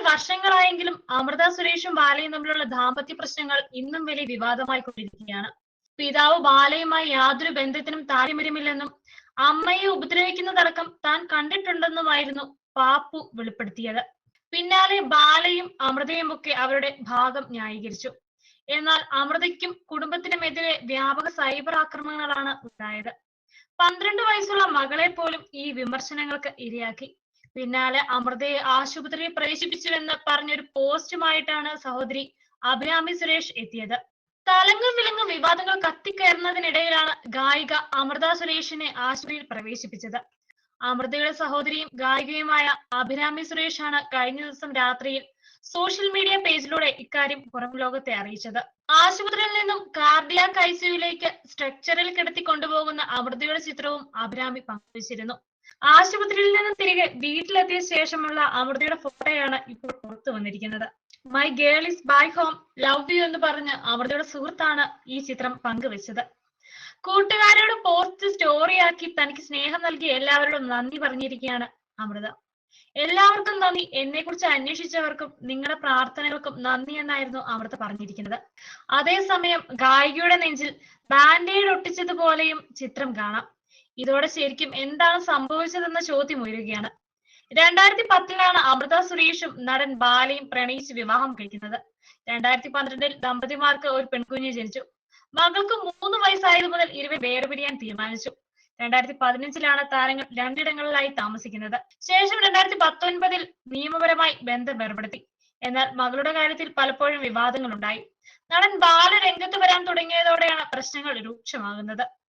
കഴിഞ്ഞിട്ട് വർഷങ്ങളായെങ്കിലും അമൃത സുരേഷും ബാലയും തമ്മിലുള്ള ദാമ്പത്യ പ്രശ്നങ്ങൾ ഇന്നും വലിയ വിവാദമായി കൊണ്ടിരിക്കുകയാണ്. പിതാവ് ബാലയുമായി യാതൊരു ബന്ധത്തിനും താല്പര്യമില്ലെന്നും അമ്മയെ ഉപദ്രവിക്കുന്നതടക്കം താൻ കണ്ടിട്ടുണ്ടെന്നുമായിരുന്നു പാപ്പു വെളിപ്പെടുത്തിയത്. പിന്നാലെ ബാലയും അമൃതയും ഒക്കെ അവരുടെ ഭാഗം ന്യായീകരിച്ചു. എന്നാൽ അമൃതയ്ക്കും കുടുംബത്തിനുമെതിരെ വ്യാപക സൈബർ ആക്രമണങ്ങളാണ് ഉണ്ടായത്. പന്ത്രണ്ട് വയസ്സുള്ള മകളെ പോലും ഈ വിമർശനങ്ങൾക്ക് ഇരയാക്കി. പിന്നാലെ അമൃതയെ ആശുപത്രിയിൽ പ്രവേശിപ്പിച്ചുവെന്ന് പറഞ്ഞൊരു പോസ്റ്റുമായിട്ടാണ് സഹോദരി അഭിരാമി സുരേഷ് എത്തിയത്. തലങ്ങും വിലങ്ങും വിവാദങ്ങൾ കത്തിക്കയറുന്നതിനിടയിലാണ് ഗായിക അമൃത സുരേഷിനെ ആശുപത്രിയിൽ പ്രവേശിപ്പിച്ചത്. അമൃതയുടെ സഹോദരിയും ഗായികയുമായ അഭിരാമി സുരേഷ് ആണ് കഴിഞ്ഞ ദിവസം രാത്രിയിൽ സോഷ്യൽ മീഡിയ പേജിലൂടെ ഇക്കാര്യം പുറം ലോകത്തെ അറിയിച്ചത്. ആശുപത്രിയിൽ നിന്നും കാർഡിയാക് ഐസിയുയിലേക്ക് സ്ട്രക്ചറിൽ കിടത്തി കൊണ്ടുപോകുന്ന അമൃതയുടെ ചിത്രവും അഭിരാമി പങ്കുവച്ചിരുന്നു. ആശുപത്രിയിൽ നിന്നും തിരികെ വീട്ടിലെത്തിയ ശേഷമുള്ള അമൃതയുടെ ഫോട്ടോയാണ് ഇപ്പോൾ പുറത്തു വന്നിരിക്കുന്നത്. My girl is by home love you എന്ന് പറഞ്ഞ് അമൃതയുടെ സുഹൃത്താണ് ഈ ചിത്രം പങ്കുവച്ചത്. കൂട്ടുകാരോട് പോസ്റ്റ് സ്റ്റോറിയാക്കി തനിക്ക് സ്നേഹം നൽകി എല്ലാവരോടും നന്ദി പറഞ്ഞിരിക്കുകയാണ് അമൃത. എല്ലാവർക്കും നന്ദി. എന്നെ കുറിച്ച് അന്വേഷിച്ചവർക്കും നിങ്ങളുടെ പ്രാർത്ഥനകൾക്കും നന്ദി എന്നായിരുന്നു അമൃത പറഞ്ഞിരിക്കുന്നത്. അതേസമയം ഗായികയുടെ നെഞ്ചിൽ ബാൻഡേഡ് ഒട്ടിച്ചതുപോലെയും ചിത്രം കാണാം. ഇതോടെ ശരിക്കും എന്താണ് സംഭവിച്ചതെന്ന ചോദ്യം ഉയരുകയാണ്. രണ്ടായിരത്തി പത്തിലാണ് അമൃത സുരേഷും നടൻ ബാലയും പ്രണയിച്ച് വിവാഹം കഴിക്കുന്നത്. രണ്ടായിരത്തി പന്ത്രണ്ടിൽ ദമ്പതിമാർക്ക് ഒരു പെൺകുഞ്ഞ് ജനിച്ചു. മകൾക്ക് മൂന്ന് വയസ്സായത് മുതൽ ഇരുവരും വേർപിരിയാൻ തീരുമാനിച്ചു. രണ്ടായിരത്തി പതിനഞ്ചിലാണ് താരങ്ങൾ രണ്ടിടങ്ങളിലായി താമസിക്കുന്നത്. ശേഷം രണ്ടായിരത്തി പത്തൊൻപതിൽ നിയമപരമായി ബന്ധം ഏർപ്പെടുത്തി എന്നാൽ മകളുടെ കാര്യത്തിൽ പലപ്പോഴും വിവാദങ്ങൾ ഉണ്ടായി നടൻ ബാല രംഗത്ത് വരാൻ തുടങ്ങിയതോടെയാണ് പ്രശ്നങ്ങൾ രൂക്ഷമാകുന്നത്.